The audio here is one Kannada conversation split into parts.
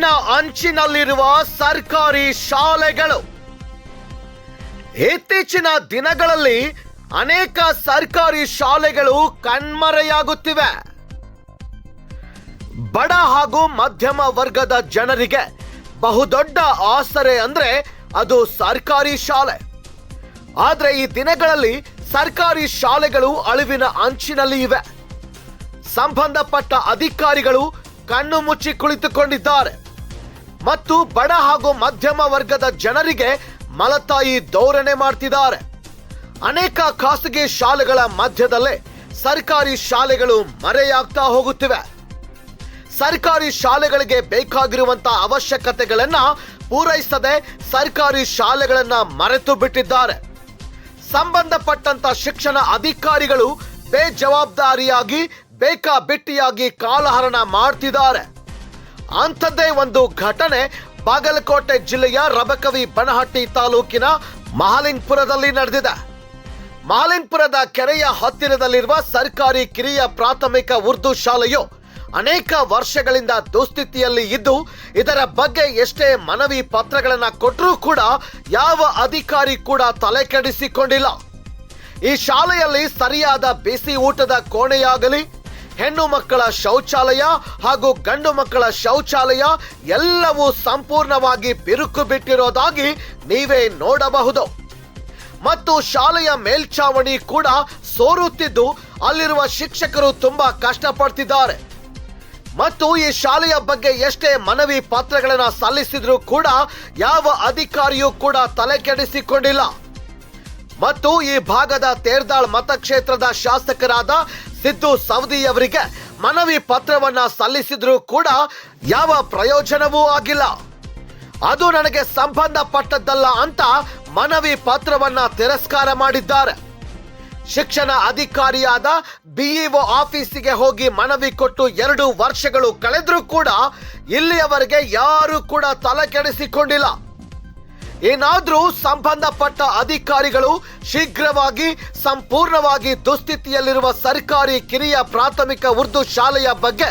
ಅಳಿವಿನ ಅಂಚಿನಲ್ಲಿರುವ ಸರ್ಕಾರಿ ಶಾಲೆಗಳು. ಇತ್ತೀಚಿನ ದಿನಗಳಲ್ಲಿ ಅನೇಕ ಸರ್ಕಾರಿ ಶಾಲೆಗಳು ಕಣ್ಮರೆಯಾಗುತ್ತಿವೆ. ಬಡ ಹಾಗೂ ಮಧ್ಯಮ ವರ್ಗದ ಜನರಿಗೆ ಬಹುದೊಡ್ಡ ಆಸರೆ ಅಂದ್ರೆ ಅದು ಸರ್ಕಾರಿ ಶಾಲೆ. ಆದ್ರೆ ಈ ದಿನಗಳಲ್ಲಿ ಸರ್ಕಾರಿ ಶಾಲೆಗಳು ಅಳಿವಿನ ಅಂಚಿನಲ್ಲಿ ಇವೆ. ಸಂಬಂಧಪಟ್ಟ ಅಧಿಕಾರಿಗಳು ಕಣ್ಣು ಮುಚ್ಚಿ ಕುಳಿತುಕೊಂಡಿದ್ದಾರೆ. ಮತ್ತು ಬಡ ಹಾಗೂ ಮಧ್ಯಮ ವರ್ಗದ ಜನರಿಗೆ ಮಲತಾಯಿ ಧೋರಣೆ ಮಾಡ್ತಿದ್ದಾರೆ. ಅನೇಕ ಖಾಸಗಿ ಶಾಲೆಗಳ ಮಧ್ಯದಲ್ಲೇ ಸರ್ಕಾರಿ ಶಾಲೆಗಳು ಮರೆಯಾಗ್ತಾ ಹೋಗುತ್ತಿವೆ. ಸರ್ಕಾರಿ ಶಾಲೆಗಳಿಗೆ ಬೇಕಾಗಿರುವಂತಹ ಅವಶ್ಯಕತೆಗಳನ್ನ ಪೂರೈಸದೆ ಸರ್ಕಾರಿ ಶಾಲೆಗಳನ್ನ ಮರೆತು ಬಿಟ್ಟಿದ್ದಾರೆ. ಸಂಬಂಧಪಟ್ಟಂತ ಶಿಕ್ಷಣ ಅಧಿಕಾರಿಗಳು ಬೇಜವಾಬ್ದಾರಿಯಾಗಿ, ಬೇಕಾಬಿಟ್ಟಿಯಾಗಿ ಕಾಲಹರಣ ಮಾಡ್ತಿದ್ದಾರೆ. ಅಂಥದ್ದೇ ಒಂದು ಘಟನೆ. ಬಾಗಲಕೋಟೆ ಜಿಲ್ಲೆಯ ರಬಕವಿ ಬನಹಟ್ಟಿ ತಾಲೂಕಿನ ಮಹಾಲಿಂಗ್ಪುರದಲ್ಲಿ ನಡೆದಿದೆ. ಮಹಾಲಿಂಗ್ಪುರದ ಕೆರೆಯ ಹತ್ತಿರದಲ್ಲಿರುವ ಸರ್ಕಾರಿ ಕಿರಿಯ ಪ್ರಾಥಮಿಕ ಉರ್ದು ಶಾಲೆಯು ಅನೇಕ ವರ್ಷಗಳಿಂದ ದುಸ್ಥಿತಿಯಲ್ಲಿ ಇದ್ದು, ಇದರ ಬಗ್ಗೆ ಎಷ್ಟೇ ಮನವಿ ಪತ್ರಗಳನ್ನು ಕೊಟ್ಟರೂ ಕೂಡ ಯಾವ ಅಧಿಕಾರಿ ಕೂಡ ತಲೆ ಕೆಡಿಸಿಕೊಂಡಿಲ್ಲ. ಈ ಶಾಲೆಯಲ್ಲಿ ಸರಿಯಾದ ಬಿಸಿ ಊಟದ ಕೋಣೆಯಾಗಲಿ ಹೆಣ್ಣು ಮಕ್ಕಳ ಶೌಚಾಲಯ ಹಾಗೂ ಗಂಡು ಮಕ್ಕಳ ಶೌಚಾಲಯ ಎಲ್ಲವೂ ಸಂಪೂರ್ಣವಾಗಿ ಬಿರುಕು ಬಿಟ್ಟಿರೋದಾಗಿ ನೀವೇ ನೋಡಬಹುದು. ಮತ್ತು ಶಾಲೆಯ ಮೇಲ್ಛಾವಣಿ ಕೂಡ ಸೋರುತ್ತಿದ್ದು ಅಲ್ಲಿರುವ ಶಿಕ್ಷಕರು ತುಂಬಾ ಕಷ್ಟಪಡ್ತಿದ್ದಾರೆ. ಮತ್ತು ಈ ಶಾಲೆಯ ಬಗ್ಗೆ ಎಷ್ಟೇ ಮನವಿ ಪತ್ರಗಳನ್ನು ಸಲ್ಲಿಸಿದ್ರೂ ಕೂಡ ಯಾವ ಅಧಿಕಾರಿಯೂ ಕೂಡ ತಲೆ ಕೆಡಿಸಿಕೊಂಡಿಲ್ಲ. ಮತ್ತು ಈ ಭಾಗದ ತೇರ್ದಾಳ್ ಮತಕ್ಷೇತ್ರದ ಶಾಸಕರಾದ ಸಿದ್ದು ಸವದಿ ಅವರಿಗೆ ಮನವಿ ಪತ್ರವನ್ನ ಸಲ್ಲಿಸಿದ್ರೂ ಕೂಡ ಯಾವ ಪ್ರಯೋಜನವೂ ಆಗಿಲ್ಲ. ಅದು ನನಗೆ ಸಂಬಂಧಪಟ್ಟದ್ದಲ್ಲ ಅಂತ ಮನವಿ ಪತ್ರವನ್ನ ತಿರಸ್ಕಾರ ಮಾಡಿದ್ದಾರೆ. ಶಿಕ್ಷಣ ಅಧಿಕಾರಿಯಾದ ಬಿಇಒ ಆಫೀಸಿಗೆ ಹೋಗಿ ಮನವಿ ಕೊಟ್ಟು ಎರಡು ವರ್ಷಗಳು ಕಳೆದ್ರೂ ಕೂಡ ಇಲ್ಲಿಯವರೆಗೆ ಯಾರು ಕೂಡ ತಲೆ ಕೆಡಿಸಿಕೊಂಡಿಲ್ಲ ಏನಾದ್ರೂ ಸಂಬಂಧಪಟ್ಟ ಅಧಿಕಾರಿಗಳು ಶೀಘ್ರವಾಗಿ ಸಂಪೂರ್ಣವಾಗಿ ದುಸ್ಥಿತಿಯಲ್ಲಿರುವ ಸರ್ಕಾರಿ ಕಿರಿಯ ಪ್ರಾಥಮಿಕ ಉರ್ದು ಶಾಲೆಯ ಬಗ್ಗೆ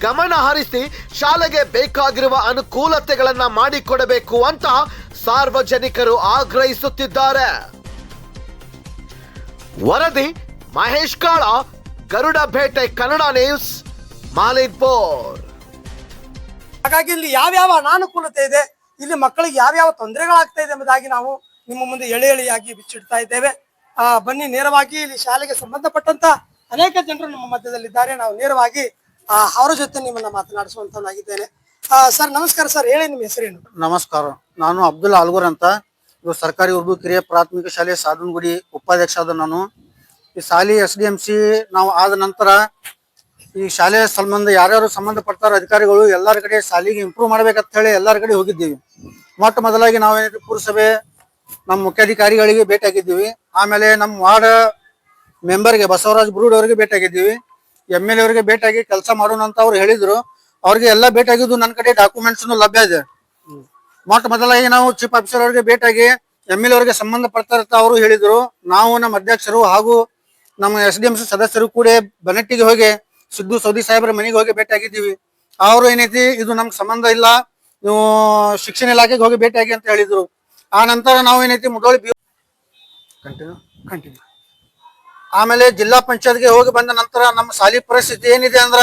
ಗಮನ ಹರಿಸಿ ಶಾಲೆಗೆ ಬೇಕಾಗಿರುವ ಅನುಕೂಲತೆಗಳನ್ನ ಮಾಡಿಕೊಡಬೇಕು ಅಂತ ಸಾರ್ವಜನಿಕರು ಆಗ್ರಹಿಸುತ್ತಿದ್ದಾರೆ. ವರದಿ ಮಹೇಶ್ ಕಾಳ, ಗರುಡ ಭೇಟೆ, ಕನ್ನಡ ನ್ಯೂಸ್, ಮಾಲಿನ್ಪೋರ್. ಹಾಗಾಗಿ ಇಲ್ಲಿ ಯಾವ್ಯಾವ ಅನಾನುಕೂಲತೆ ಇದೆ? ಇಲ್ಲಿ ಮಕ್ಕಳಿಗೆ ಯಾವ್ಯಾವ ತೊಂದರೆಗಳಾಗ್ತಾ ಇದೆ ಎಂಬುದಾಗಿ ನಾವು ನಿಮ್ಮ ಮುಂದೆ ಎಳೆ ಎಳೆಯಾಗಿ ಬಿಚ್ಚಿಡ್ತಾ ಇದ್ದೇವೆ. ಆ, ಬನ್ನಿ, ನೇರವಾಗಿ ಇಲ್ಲಿ ಶಾಲೆಗೆ ಸಂಬಂಧಪಟ್ಟಂತ ಅನೇಕ ಜನರು ನಮ್ಮ ಮಧ್ಯದಲ್ಲಿದ್ದಾರೆ. ನಾವು ನೇರವಾಗಿ ಅವರ ಜೊತೆ ನಿಮ್ಮನ್ನ ಮಾತನಾಡಿಸುವಂತವನಾಗಿದ್ದೇನೆ. ಸರ್, ನಮಸ್ಕಾರ ಸರ್. ಹೇಳಿ, ನಿಮ್ಮ ಹೆಸರೇನು? ನಮಸ್ಕಾರ. ನಾನು ಅಬ್ದುಲ್ ಆಲ್ಗೂರ್ ಅಂತ. ಇದು ಸರ್ಕಾರಿ ಉರ್ದು ಕಿರಿಯ ಪ್ರಾಥಮಿಕ ಶಾಲೆ ಸಾಧನಗುಡಿ ಉಪಾಧ್ಯಕ್ಷ ಆದ ನಾನು. ಈ ಶಾಲೆ ಎಸ್ ಡಿ ಎಂ ಸಿ ನಾವು ಆದ ನಂತರ ಈ ಶಾಲೆ ಸಂಬಂಧ ಯಾರ್ಯಾರು ಸಂಬಂಧಪಟ್ಟಾರ ಅಧಿಕಾರಿಗಳು ಎಲ್ಲರ ಕಡೆ ಶಾಲೆಗೆ ಇಂಪ್ರೂವ್ ಮಾಡ್ಬೇಕಂತ ಹೇಳಿ ಎಲ್ಲರ ಕಡೆ ಹೋಗಿದ್ದೀವಿ. ಮೊಟ್ಟ ಮೊದಲಾಗಿ ನಾವೇನಿದ್ರು ಪುರಸಭೆ ನಮ್ಮ ಮುಖ್ಯಾಧಿಕಾರಿಗಳಿಗೆ ಭೇಟಿಯಾಗಿದ್ದೀವಿ. ಆಮೇಲೆ ನಮ್ಮ ವಾರ್ಡ್ ಮೆಂಬರ್ಗೆ ಬಸವರಾಜ್ ಬ್ರೂಡ್ ಅವರಿಗೆ ಭೇಟಿಯಾಗಿದ್ದೀವಿ. ಎಂ ಎಲ್ ಅವರಿಗೆ ಭೇಟಿಯಾಗಿ ಕೆಲಸ ಮಾಡೋಣ ಅಂತ ಅವ್ರು ಹೇಳಿದ್ರು. ಅವ್ರಿಗೆ ಎಲ್ಲ ಭೇಟಿಯಾಗಿದ್ದು ನನ್ನ ಕಡೆ ಡಾಕ್ಯುಮೆಂಟ್ಸ್ ಲಭ್ಯ ಇದೆ. ಮೊಟ್ಟ ಮೊದಲಾಗಿ ನಾವು ಚೀಫ್ ಆಫೀಸರ್ ಅವರಿಗೆ ಭೇಟಿಯಾಗಿ ಎಂ ಎಲ್ ಅವರಿಗೆ ಸಂಬಂಧಪಡ್ತಾರಂತ ಅವರು ಹೇಳಿದ್ರು. ನಾವು ನಮ್ಮ ಅಧ್ಯಕ್ಷರು ಹಾಗೂ ನಮ್ಮ ಎಸ್ ಡಿ ಎಂ ಸದಸ್ಯರು ಕೂಡ ಬೆನಟ್ಟಿಗೆ ಹೋಗಿ ಸಿದ್ದು ಸೌದಿ ಸಾಹೇಬ್ರ ಮನೆಗೆ ಹೋಗಿ ಭೇಟಿ ಆಗಿದ್ದೀವಿ ಅವರು ಏನೈತಿ ಇದು ನಮ್ಗೆ ಸಂಬಂಧ ಇಲ್ಲ ನೀವು ಶಿಕ್ಷಣ ಇಲಾಖೆಗೆ ಹೋಗಿ ಭೇಟಿಯಾಗಿ ಅಂತ ಹೇಳಿದ್ರು. ಆ ನಂತರ ನಾವು ಏನೈತಿ ಮುದೋಳಿ ಬಿ ಕಂಟಿನ್ಯೂ ಕಂಟಿನ್ಯೂ ಆಮೇಲೆ ಜಿಲ್ಲಾ ಪಂಚಾಯತ್ಗೆ ಹೋಗಿ ಬಂದ ನಂತರ ನಮ್ಮ ಶಾಲಿ ಪರಿಸ್ಥಿತಿ ಏನಿದೆ ಅಂದ್ರೆ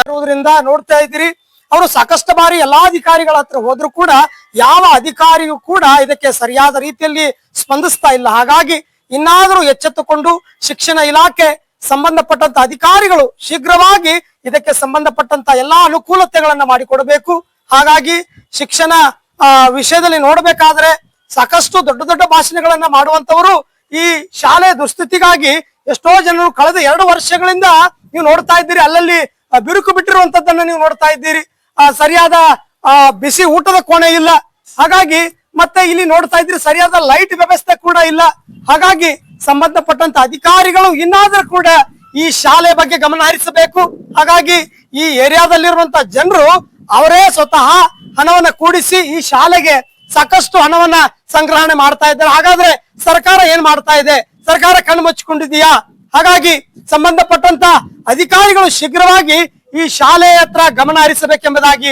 ನೋಡ್ತಾ ಇದ್ದೀರಿ ಅವರು ಸಾಕಷ್ಟು ಬಾರಿ ಎಲ್ಲಾ ಅಧಿಕಾರಿಗಳ ಹತ್ರ ಹೋದ್ರು ಕೂಡ ಯಾವ ಅಧಿಕಾರಿಯೂ ಕೂಡ ಇದಕ್ಕೆ ಸರಿಯಾದ ರೀತಿಯಲ್ಲಿ ಸ್ಪಂದಿಸ್ತಾ ಇಲ್ಲ. ಹಾಗಾಗಿ ಇನ್ನಾದರೂ ಎಚ್ಚೆತ್ತುಕೊಂಡು ಶಿಕ್ಷಣ ಇಲಾಖೆ ಸಂಬಂಧಪಟ್ಟಂತ ಅಧಿಕಾರಿಗಳು ಶೀಘ್ರವಾಗಿ ಇದಕ್ಕೆ ಸಂಬಂಧಪಟ್ಟಂತ ಎಲ್ಲಾ ಅನುಕೂಲತೆಗಳನ್ನ ಮಾಡಿಕೊಡಬೇಕು. ಹಾಗಾಗಿ ಶಿಕ್ಷಣ ವಿಷಯದಲ್ಲಿ ನೋಡಬೇಕಾದ್ರೆ ಸಾಕಷ್ಟು ದೊಡ್ಡ ದೊಡ್ಡ ಭಾಷಣಗಳನ್ನ ಮಾಡುವಂತವರು ಈ ಶಾಲೆ ದುಸ್ಥಿತಿಗಾಗಿ ಎಷ್ಟೋ ಜನರು ಕಳೆದ ಎರಡು ವರ್ಷಗಳಿಂದ ನೀವು ನೋಡ್ತಾ ಇದ್ದೀರಿ, ಅಲ್ಲಲ್ಲಿ ಬಿರುಕು ಬಿಟ್ಟಿರುವಂತದ್ದನ್ನ ನೀವು ನೋಡ್ತಾ ಇದ್ದೀರಿ. ಸರಿಯಾದ ಬಿಸಿ ಊಟದ ಕೋಣೆ ಇಲ್ಲ. ಹಾಗಾಗಿ ಮತ್ತೆ ಇಲ್ಲಿ ನೋಡ್ತಾ ಇದ್ದೀರಿ, ಸರಿಯಾದ ಲೈಟ್ ವ್ಯವಸ್ಥೆ ಕೂಡ ಇಲ್ಲ. ಹಾಗಾಗಿ ಸಂಬಂಧಪಟ್ಟಂತ ಅಧಿಕಾರಿಗಳು ಇನ್ನಾದ್ರೂ ಕೂಡ ಈ ಶಾಲೆ ಬಗ್ಗೆ ಗಮನ ಹರಿಸಬೇಕು. ಹಾಗಾಗಿ ಈ ಏರಿಯಾದಲ್ಲಿರುವಂತ ಜನರು ಅವರೇ ಸ್ವತಃ ಹಣವನ್ನ ಕೂಡಿಸಿ ಈ ಶಾಲೆಗೆ ಸಾಕಷ್ಟು ಹಣವನ್ನ ಸಂಗ್ರಹಣೆ ಮಾಡ್ತಾ ಇದ್ದಾರೆ. ಹಾಗಾದ್ರೆ ಸರ್ಕಾರ ಏನ್ ಮಾಡ್ತಾ ಇದೆ? ಸರ್ಕಾರ ಕಣ್ಣು ಮುಚ್ಚಿಕೊಂಡಿದೆಯಾ? ಹಾಗಾಗಿ ಸಂಬಂಧಪಟ್ಟಂತ ಅಧಿಕಾರಿಗಳು ಶೀಘ್ರವಾಗಿ ಈ ಶಾಲೆಯ ಹತ್ರ ಗಮನ ಹರಿಸಬೇಕೆಂಬುದಾಗಿ